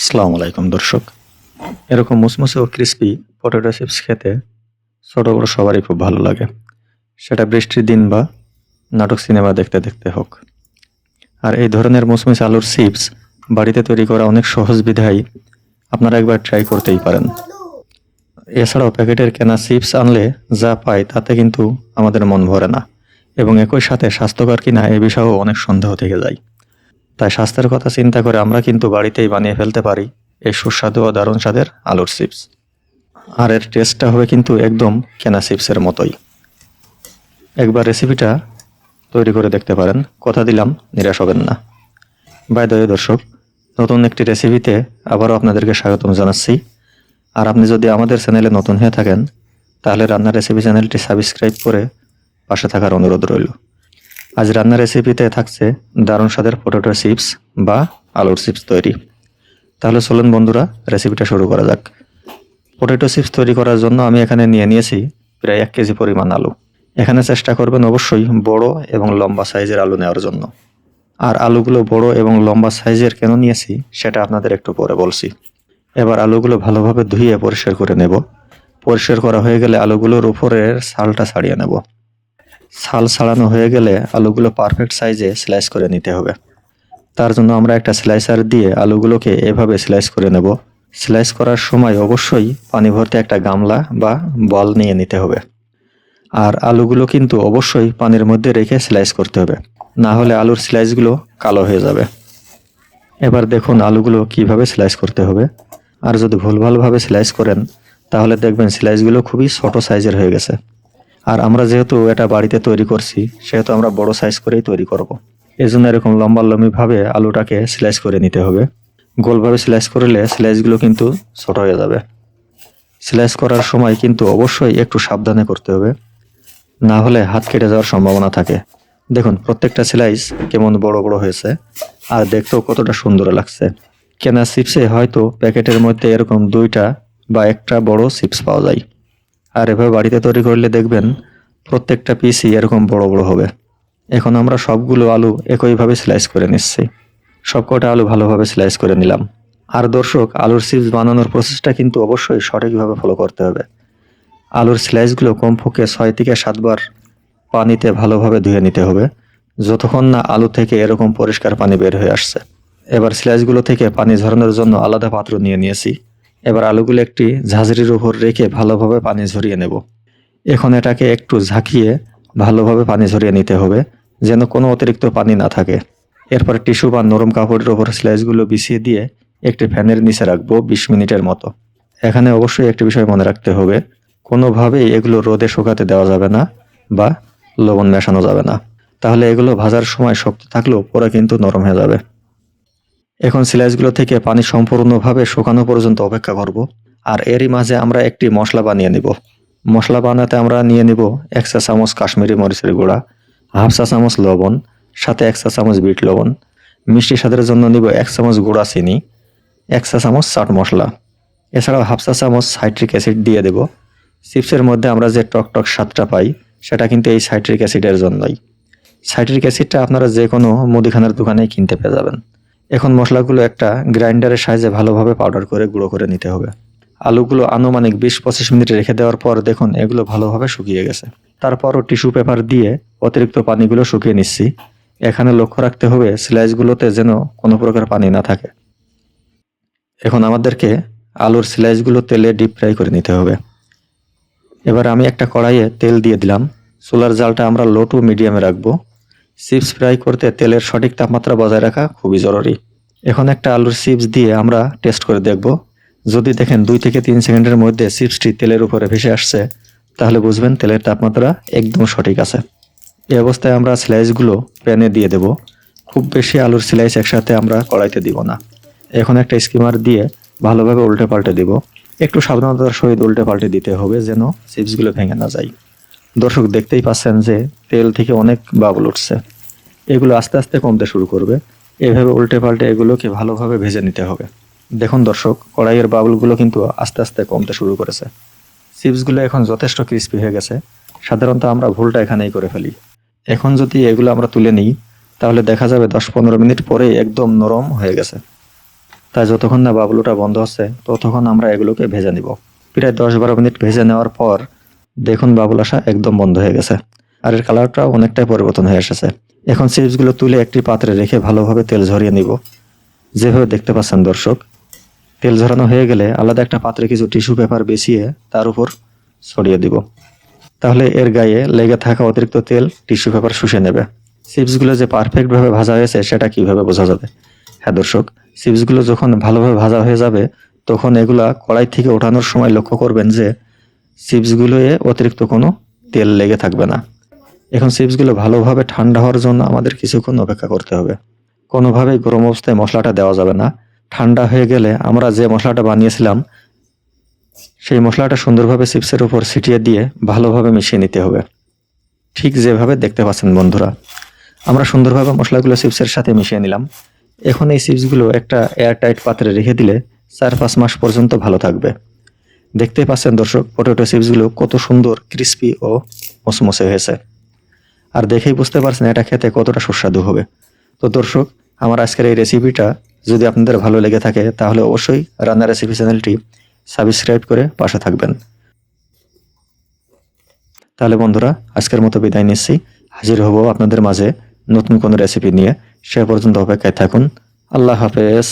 আসসালামু আলাইকুম, দর্শক। এরকম মুসমুসে ও ক্রিস্পি পটেটো চিপস খেতে ছোট বড় সবারই খুব ভালো লাগে। সেটা বৃষ্টির দিন বা নাটক সিনেমা দেখতে দেখতে হোক। আর এই ধরনের মুসমুসে আলুর চিপস বাড়িতে তৈরি করা অনেক সহজ বিধায় আপনারা একবার ট্রাই করতেই পারেন। এছাড়াও প্যাকেটের কেনা চিপস আনলে যা পাই তাতে কিন্তু আমাদের মন ভরে না। এবং একই সাথে স্বাস্থ্যকর কিনা এ বিষয়েও অনেক সন্দেহ থেকে যায়। তাই স্বাস্থ্যের কথা চিন্তা করে আমরা কিন্তু বাড়িতেই বানিয়ে ফেলতে পারি এই সুস্বাদু ও দারুণ স্বাদের আলুর চিপস। আর এর টেস্টটা হবে কিন্তু একদম কেনা চিপসের মতোই। একবার রেসিপিটা তৈরি করে দেখতে পারেন। কথা দিলাম, নিরাশ হবেন না। বাই দয় দর্শক, নতুন একটি রেসিপিতে আবারও আপনাদেরকে স্বাগতম জানাচ্ছি। আর আপনি যদি আমাদের চ্যানেলে নতুন হয়ে থাকেন, তাহলে রান্নার রেসিপি চ্যানেলটি সাবস্ক্রাইব করে পাশে থাকার অনুরোধ রইল। আজ রান্নার রেসিপিতে থাকছে দারুণ স্বাদের পটেটো চিপস বা আলুর চিপস তৈরি। তাহলে চলুন বন্ধুরা রেসিপিটা শুরু করা যাক। পটেটো চিপস তৈরি করার জন্য আমি এখানে নিয়ে নিয়েছি প্রায় এক কেজি পরিমাণ আলু। এখানে চেষ্টা করবেন অবশ্যই বড় এবং লম্বা সাইজের আলু নেওয়ার জন্য। আর আলুগুলো বড় এবং লম্বা সাইজের কেন নিয়েছি, সেটা আপনাদের একটু পরে বলছি। এবার আলুগুলো ভালোভাবে ধুয়ে পরিষ্কার করে নেব। পরিষ্কার করা হয়ে গেলে আলুগুলোর উপরের ছালটা ছাড়িয়ে নেব। ছাল ছাড়ানো হয়ে গেলে আলুগুলো পারফেক্ট সাইজে স্লাইস করে নিতে হবে। তার জন্য আমরা একটা স্লাইসার দিয়ে আলুগুলোকে এভাবে স্লাইস করে নেব। স্লাইস করার সময় অবশ্যই পানি ভর্তি একটা গামলা বা বল নিয়ে নিতে হবে। আর আলুগুলো কিন্তু অবশ্যই পানির মধ্যে রেখে স্লাইস করতে হবে। না হলে আলুর স্লাইসগুলো কালো হয়ে যাবে। এবার দেখুন আলুগুলো কীভাবে স্লাইস করতে হবে। আর যদি ভুলভালভাবে স্লাইস করেন, তাহলে দেখবেন স্লাইসগুলো খুবই ছোট সাইজের হয়ে গেছে। আর আমরা যেহেতু এটা বাড়িতে তৈরি করছি, সেহেতু আমরা বড় সাইজ করেই তৈরি করব। এই জন্য এরকম লম্বা লম্বিভাবে আলুটাকে স্লাইস করে নিতে হবে। গোলভাবে স্লাইস করলে স্লাইসগুলো কিন্তু ছোট হয়ে যাবে। স্লাইস করার সময় কিন্তু অবশ্যই একটু সাবধানে করতে হবে। না হলে হাত কেটে যাওয়ার সম্ভাবনা থাকে। দেখুন, প্রত্যেকটা স্লাইস কেমন বড় বড় হয়েছে, আর দেখতেও কতটা সুন্দর লাগছে। কেনা চিপসে হয়তো প্যাকেটের মধ্যে এরকম দুইটা বা একটা বড় চিপস পাওয়া যায়। আর এভাবে বাড়িতে তৈরি করলে দেখবেন প্রত্যেকটা পিসই এরকম বড় বড় হবে। এখন আমরা সবগুলো আলু একইভাবে স্লাইস করে নিচ্ছি। সবকটা আলু ভালোভাবে স্লাইস করে নিলাম। আর দর্শক, আলুর চিপস বানানোর প্রসেসটা কিন্তু অবশ্যই সঠিকভাবে ফলো করতে হবে। আলুর স্লাইসগুলো কমপক্ষে ছয় থেকে সাতবার পানিতে ভালোভাবে ধুয়ে নিতে হবে। যতক্ষণ না আলু থেকে এরকম পরিষ্কার পানি বের হয়ে আসছে। এবার স্লাইসগুলো থেকে পানি ঝরানোর জন্য আলাদা পাত্র নিয়ে নিয়েছি। এবার আলুগুলো একটি ঝাঁঝরির উপর রেখে ভালোভাবে পানি ঝরিয়ে নেব। এখন এটাকে একটু ঝাঁকিয়ে ভালোভাবে পানি ঝরিয়ে নিতে হবে, যেন কোনো অতিরিক্ত পানি না থাকে। এরপর টিস্যু বা নরম কাপড়ের ওপর স্লাইসগুলো বিছিয়ে দিয়ে একটি ফ্যানের নিচে রাখব বিশ মিনিটের মতো। এখানে অবশ্যই একটি বিষয় মনে রাখতে হবে, কোনোভাবেই এগুলো রোদে শুকাতে দেওয়া যাবে না বা লবণ মেশানো যাবে না। তাহলে এগুলো ভাজার সময় শক্ত থাকলেও পরে কিন্তু নরম হয়ে যাবে। এখন স্লাইসগুলো থেকে পানি সম্পূর্ণভাবে শুকানো পর্যন্ত অপেক্ষা করব, আর এরই মাঝে আমরা একটি মশলা বানিয়ে নিব। মশলা বানাতে আমরা নিয়ে নিব এক চা চামচ কাশ্মীরি মরিচের গুঁড়া, হাফ চা চামচ লবণ, সাথে এক চা চামচ বিট লবণ, মিষ্টি স্বাদের জন্য নিব এক চামচ গুঁড়া চিনি, এক চা চামচ চাট মশলা। এছাড়াও হাফ চা চামচ সাইট্রিক অ্যাসিড দিয়ে দেব। চিপসের মধ্যে আমরা যে টক টক স্বাদটা পাই, সেটা কিন্তু এই সাইট্রিক অ্যাসিডের জন্যই। সাইট্রিক অ্যাসিডটা আপনারা যে কোনো মুদিখানার দোকানে কিনতে পেয়ে যাবেন। এখন মশলাগুলো একটা গ্রাইন্ডারের সাহায্যে ভালোভাবে পাউডার করে গুঁড়ো করে নিতে হবে। আলুগুলো আনুমানিক বিশ পঁচিশ মিনিট রেখে দেওয়ার পর দেখুন এগুলো ভালোভাবে শুকিয়ে গেছে। তারপরও টিস্যু পেপার দিয়ে অতিরিক্ত পানিগুলো শুকিয়ে নিচ্ছি। এখানে লক্ষ্য রাখতে হবে স্লাইসগুলোতে যেন কোনো প্রকার পানি না থাকে। এখন আমাদেরকে আলুর স্লাইসগুলো তেলে ডিপ ফ্রাই করে নিতে হবে। এবার আমি একটা কড়াইয়ে তেল দিয়ে দিলাম। সোলার জালটা আমরা লো টু মিডিয়ামে রাখব। চিপস ফ্রাই করতে তেলের সঠিক তাপমাত্রা বজায় রাখা খুবই জরুরি। এখন একটা আলুর চিপস দিয়ে আমরা টেস্ট করে দেখব। যদি দেখেন দুই থেকে তিন সেকেন্ডের মধ্যে চিপসটি তেলের উপরে ভেসে আসছে, তাহলে বুঝবেন তেলের তাপমাত্রা একদম সঠিক আছে। এই অবস্থায় আমরা স্লাইসগুলো প্যানে দিয়ে দেব। খুব বেশি আলুর স্লাইস একসাথে আমরা কড়াইতে দিব না। এখন একটা স্কিমার দিয়ে ভালোভাবে উল্টে পাল্টে দিব। একটু সাবধানতার সহিত উল্টে পাল্টে দিতে হবে যেন চিপসগুলো ভেঙে না যায়। দর্শক দেখতেই পাচ্ছেন যে তেল থেকে অনেক বাবল উঠছে। এগুলো আস্তে আস্তে কমতে শুরু করবে। এভাবে উল্টে পাল্টে এগুলোকে ভালোভাবে ভেজে নিতে হবে। দেখুন দর্শক, কড়াইয়ের বাবলগুলো কিন্তু আস্তে আস্তে কমতে শুরু করেছে। চিপসগুলো এখন যথেষ্ট ক্রিস্পি হয়ে গেছে। সাধারণত আমরা ভুলটা এখানেই করে ফেলি। এখন যদি এগুলো আমরা তুলে নিই, তাহলে দেখা যাবে দশ পনেরো মিনিট পরে একদম নরম হয়ে গেছে। তাই যতক্ষণ না বাবলুটা বন্ধ হচ্ছে, ততক্ষণ আমরা এগুলোকে ভেজে নিব। প্রায় দশ বারো মিনিট ভেজে নেওয়ার পর দেখুন বাবুল আসা একদম বন্ধ হয়ে গেছে। আর এর কালারটাও অনেকটাই পরিবর্তন হয়ে এসেছে। এখন চিপসগুলো তুলে একটি পাত্রে রেখে ভালোভাবে তেল ঝরিয়ে নিব। যেভাবে দেখতে পাচ্ছেন দর্শক, তেল ঝরানো হয়ে গেলে আলাদা একটা পাত্রে কিছু টিস্যু পেপার বিছিয়ে তার উপর ছড়িয়ে দিব। তাহলে এর গায়ে লেগে থাকা অতিরিক্ত তেল টিস্যু পেপার শুষে নেবে। চিপসগুলো যে পারফেক্টভাবে ভাজা হয়েছে, সেটা কীভাবে বোঝা যাবে? হ্যাঁ দর্শক, চিপসগুলো যখন ভালোভাবে ভাজা হয়ে যাবে, তখন এগুলা কড়াই থেকে ওঠানোর সময় লক্ষ্য করবেন যে চিপসগুলোয়ে অতিরিক্ত কোনো তেল লেগে থাকবে না। এখন চিপসগুলো ভালোভাবে ঠান্ডা হওয়ার জন্য আমাদের কিছুক্ষণ অপেক্ষা করতে হবে। কোনোভাবেই গরম অবস্থায় মশলাটা দেওয়া যাবে না। ঠান্ডা হয়ে গেলে আমরা যে মশলাটা বানিয়েছিলাম, সেই মশলাটা সুন্দরভাবে চিপসের উপর ছিটিয়ে দিয়ে ভালোভাবে মিশিয়ে নিতে হবে। ঠিক যেভাবে দেখতে পাচ্ছেন বন্ধুরা, আমরা সুন্দরভাবে মশলাগুলো চিপসের সাথে মিশিয়ে নিলাম। এখন এই চিপসগুলো একটা এয়ারটাইট পাত্রে রেখে দিলে চার পাঁচ মাস পর্যন্ত ভালো থাকবে। দেখতে পাচ্ছেন দর্শক পটেটো চিপসগুলো কত সুন্দর ক্রিস্পি ও মসমসে হয়েছে। আর দেখেই বুঝতে পারছেন এটা খেতে কতটা সুস্বাদু হবে। তো দর্শক, আমার আজকের এই রেসিপিটা যদি আপনাদের ভালো লেগে থাকে, তাহলে অবশ্যই রান্না রেসিপি চ্যানেলটি সাবস্ক্রাইব করে পাশে থাকবেন। তাহলে বন্ধুরা, আজকের মতো বিদায় নিচ্ছি। হাজির হব আপনাদের মাঝে নতুন কোনো রেসিপি নিয়ে। সে পর্যন্ত অপেক্ষায় থাকুন। আল্লাহ হাফেজ।